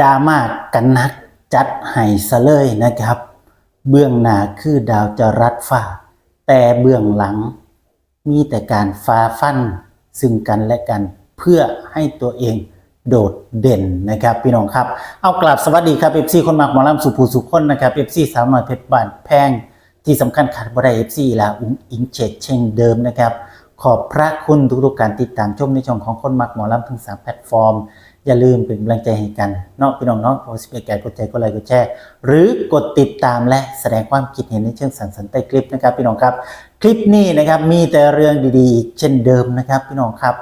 ดราม่ากันนักจัดให้ซะเลยนะครับ เบื้องหน้าคือดาวจะรัดฟ้า แต่เบื้องหลัง มีแต่การฟ้าฟันซึ่งกันและกันเพื่อให้ตัวเองโดดเด่นนะครับ พี่น้องครับ เอากลับสวัสดีครับเอฟซีคนมากหมอลำสุภูสุขคนนะครับเอฟซีสาวหน่อยเพชรบานแพงที่สำคัญขาดบ่ได้เอฟซีละอุ้งอิงเจ็ดเช่นเดิมนะครับ ขอบพระคุณทุกๆการติดตามชมในช่องของคนมักหมอลำทั้งสามแพลตฟอร์ม อย่าลืมเป็นกำลังใจให้กันเนอกพี่น้องเนอกโพสต์แก่กดใจกดไลค์กดแชร์หรือกดติดตามและแสดงความคิดเห็นในเชิงสรรสรรค์ใต้คลิปนะครับ พี่น้องครับ คลิปนี้นะครับมีแต่เรื่องดีๆ เช่นเดิมนะครับ พี่น้องครับ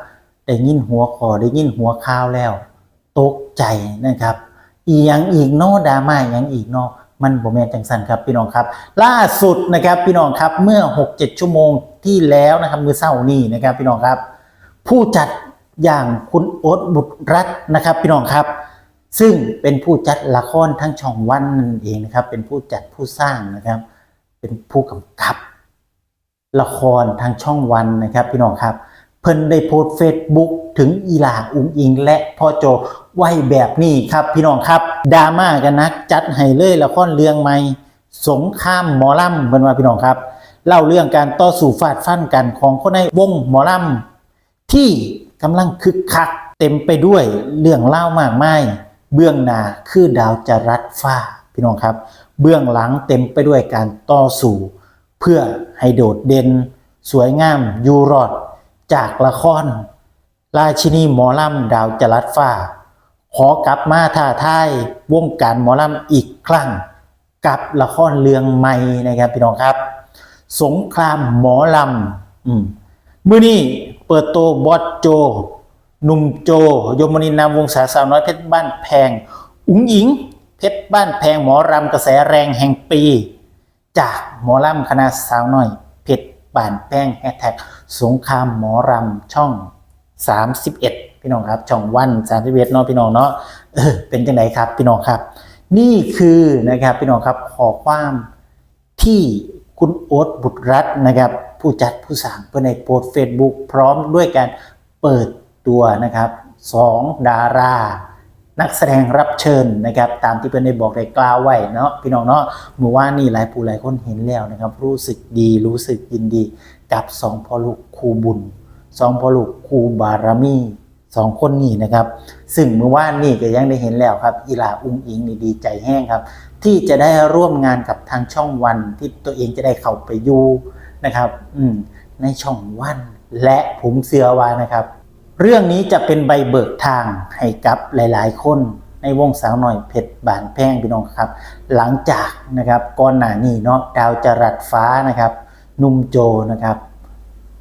ได้ยินหัวคอได้ยินหัวข่าวแล้ว ตกใจนะครับ อีหยังอีกเนอดราม่าอีหยังอีกเนอมันบ่แม่นจังสันครับพี่น้องครับ ล่าสุดนะครับพี่น้องครับเมื่อ 6-7 ชั่วโมงที่แล้วนะครับมือเศร้านี่นะครับพี่น้องครับ ผู้จัด อย่างคุณโอ๊ตบุตรรัตน์นะครับพี่น้องครับ ซึ่งเป็นผู้จัดละครทั้งช่องวันนั่นเองนะครับ เป็นผู้จัดผู้สร้างนะครับ เป็นผู้กำกับ ละครทางช่องวันนะครับพี่น้องครับเพิ่นได้โพสต์เฟซบุ๊กถึงอีหลาอุ้งอิง และพ่อโจไว้แบบนี้ครับพี่น้องครับดราม่ากันนักจัดให้เลยละครเรื่องใหม่สงครามหมอลำเพิ่นว่าพี่น้องครับเล่าเรื่องการต่อสู้ฟาดฟันกันของคนในวงหมอลำ ที่กำลังคึกคักเต็มไปด้วยเรื่องเล่ามากมายเบื้องหน้าคือดาวจรัสฟ้าพี่น้องครับ เบื้องหลังเต็มไปด้วยการต่อสู้ เพื่อให้โดดเด่นสวยงามยูรอด จากละคร ราชินีหมอลำดาวจรัสฟ้า ขอกลับมาท่าทายวงการหมอลำอีกครั้ง กับละครเรื่องใหม่นะครับพี่น้องครับ สงครามหมอลำอื มมื้อนี้เปิดโตบอสโจ หนุ่มโจ ยมนินนามวงศาสาวน้อยเพชรบ้านแพง อุ๋งหญิง เพชรบ้านแพงหมอรำกระแสแรงแห่งปี จากหมอลำคณะสาวน้อย เพชรบ้านแพงแฮชแท็กสงครามหมอรำช่อง 31 พี่น้องครับ ช่องวัน 31เนาะพี่น้องเนาะเออเป็นจังไดครับพี่น้องครับ นี่คือนะครับพี่น้องครับขอความที่คุณโอ๊ตบุตรรัตน์นะครับ ผู้จัดผู้สร้างเพื่อในโพสต์เฟซบุ๊กพร้อมด้วยการเปิดตัวนะครับสองดารา นักแสดงรับเชิญนะครับ ตามที่เพื่อนได้บอกได้กล่าวไว้เนาะพี่น้องเนาะเมื่อว่านนี่หลายผู้หลายคนเห็นแล้วนะครับ รู้สึกดีรู้สึกยินดีกับสองพ่อลูกครูบุญสองพ่อลูกครูบารมีสองคนนี้นะครับ ซึ่งเมื่อวานนี่ก็ยังได้เห็นแล้วครับอีหลาอุ้งอิงนี่ดีใจแห้งครับ ที่จะได้ร่วมงานกับทางช่องวันที่ตัวเองจะได้เข้าไปอยู่ นะครับ อืมในช่องวันและผมเสือวานะครับ เรื่องนี้จะเป็นใบเบิกทางให้กับหลาย ๆ คนในวงสาวหน่อยเพชรบานแพงพี่น้องครับ หลังจากนะครับก่อนหน้านี้เนาะดาวจรัสฟ้านะครับนุ่มโจนะครับ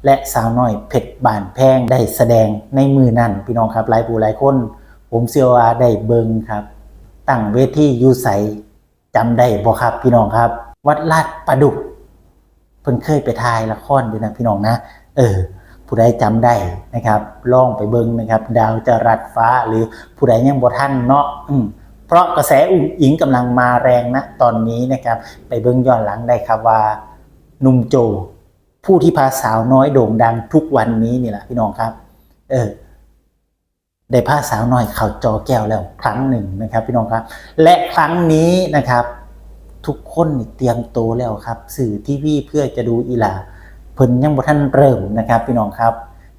และสาวน้อยเพชรบานแพงได้แสดงในมือนั่นพี่น้องครับหลายผู้หลายคน ผมเชื่อวาได้เบิงครับ ตั้งเวทียูใสจำได้บ่ครับพี่น้องครับ วัดลาดประดุก เพิ่นเคยไปถ่ายละครอยู่นะพี่น้องนะ เออ ผู้ใดจำได้นะครับลองไปเบิ่งนะครับ ดาวจรัสฟ้าหรือผู้ใดยังบ่ทันเนาะอืมเพราะกระแสอุ้งอิงกำลังมาแรงนะตอนนี้นะครับ ไปเบิ่งย้อนหลังได้ครับว่านุ่มโจ ผู้ที่พาสาวน้อยโด่งดังทุกวันนี้นี่แหละพี่น้องครับ เออได้พาสาวน้อยเข่าจอแก้วแล้วครั้งหนึ่งนะครับ พี่น้องครับ และครั้งนี้นะครับ ทุกคนเตรียมโตวแล้วครับ สื่อทีวีเพื่อจะดูอีหลาเพิ่นยังบ่ทันเริ่มนะครับ พี่น้องครับ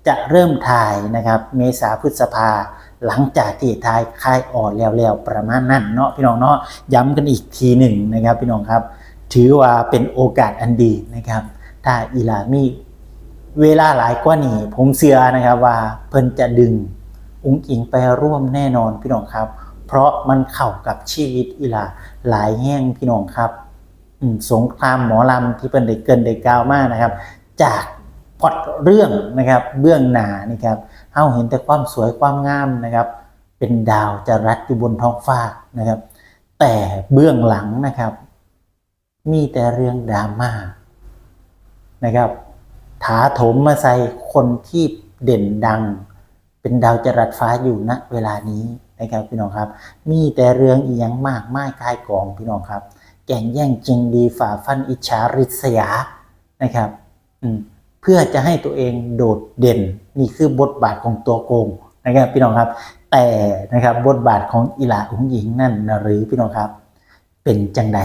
จะเริ่มถ่ายนะครับ เมษาพฤษภาหลังจากที่ถ่ายค่ายอ่อนแล้วๆประมาณนั้นเนาะพี่น้องเนาะย้ำกันอีกทีหนึ่งนะครับ พี่น้องครับ ถือว่าเป็นโอกาสอันดีนะครับ ถ้าอีหลามีเวลาหลายกว่านี้ผมเชื่อนะครับว่าเพิ่นจะดึงอุ้งอิงไปร่วมแน่นอนพี่น้องครับ เพราะมันเข้ากับชีวิตอีหลาหลายแห่งพี่น้องครับสงครามหมอลำที่เป็นได้เกินได้กล่าวมากนะครับ จากพล็อดเรื่องนะครับเบื้องหนานี่ครับเฮาเห็นแต่ความสวยความงามนะครับ เป็นดาวจะรัดอยู่บนท้องฟ้านะครับ แต่เบื้องหลังนะครับ มีแต่เรื่องดราม่านะครับ ถาโถมมาใส่คนที่เด่นดัง เป็นดาวจรัสฟ้าอยู่ณเวลานี้ นะครับพี่น้องครับ มีแต่เรื่องอีหยังมากมายกายกองพี่น้องครับ แก่งแย่งจริงดีฝ่าฟันอิจฉาริษยานะครับเพื่อจะให้ตัวเองโดดเด่นนี่คือบทบาทของตัวโกงนะครับพี่น้องครับ แต่นะครับบทบาทของอีหลาอุ้งหญิงนั่นนะหรือพี่น้องครับ เป็นจังใด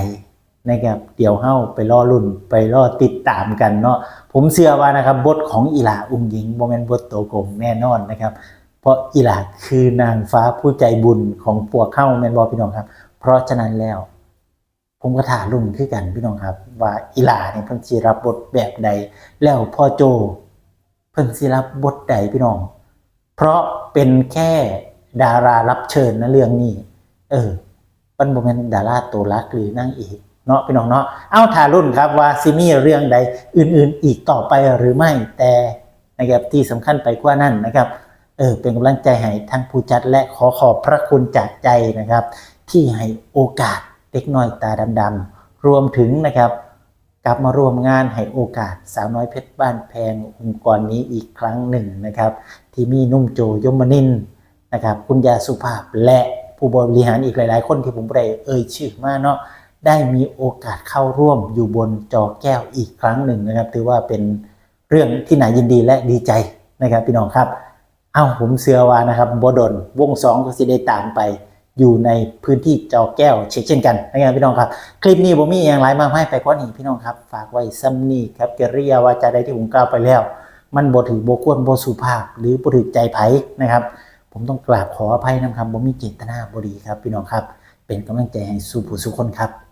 นะครับเดี๋ยวเฮาไปรอรุ่นไปรอติดตามกันเนาะผมเชื่อว่านะครับบทของอีหลาอุ้งหญิงโมเมนบทตัวโกลมแน่นอนนะครับ เพราะอีหลาคือนางฟ้าผู้ใจบุญของพวเข้าแมนบอพี่น้องครับ เพราะฉะนั้นแล้ว ผมก็ถามรุ่นคือกันพี่น้องครับ ว่าอีหลาเนี่ยเพิ่นสิรับบทแบบใด แล้วพ่อโจ เพิ่นสิรับบทใดพี่น้อง เพราะเป็นแค่ดารารับเชิญนะเรื่องนี้ เออมันบ่แม่นดาราตัวรักหรือนางเอกเนาะพี่น้องเนาะเอาถารุ่นครับว่าซิมีเรื่องใดอื่นๆ อีกต่อไปหรือไม่แต่นะครับที่สำคัญไปกว่านั้นนะครับ เออเป็นกำลังใจให้ทั้งผู้จัดและขอขอบพระคุณจากใจนะครับ ที่ให้โอกาสเด็กน้อยตาดำๆรวมถึงนะครับกลับมาร่วมงานให้โอกาสสาวน้อยเพชรบ้านแพงองค์กรนี้อีกครั้งหนึ่งนะครับ ที่มีนุ่มโจยมนินนะครับ คุณยาสุภาพและผู้บริหารอีกหลาย ๆ คนที่ผมไม่ได้เอ่ยชื่อมาเนาะได้มีโอกาสเข้าร่วมอยู่บนจอแก้วอีกครั้งหนึ่งนะครับ ถือว่าเป็นเรื่องที่น่ายินดีและดีใจนะครับพี่น้องครับ อ้าผมเสือว่านะครับบดนวงสองก็สิได้ตามไป อยู่ในพื้นที่จอแก้วเช่นเช่นกันนะครับพี่น้องครับ คลิปนี้ผมมีอย่างไรมาให้ไปกว่านี้พี่น้องครับ ฝากไว้ซ้ำนี่ครับเกริยาวาจาใดที่ผมกล่าวไปแล้ว มันบ่ถือบ่ควรบ่สุภาพ หรือบ่ถือใจไผนะครับ ผมต้องกราบขออภัยนะครับบ่มีเจตนาบดีครับ พี่น้องครับ เป็นกำลังใจให้สู่ผู้สุคนครับ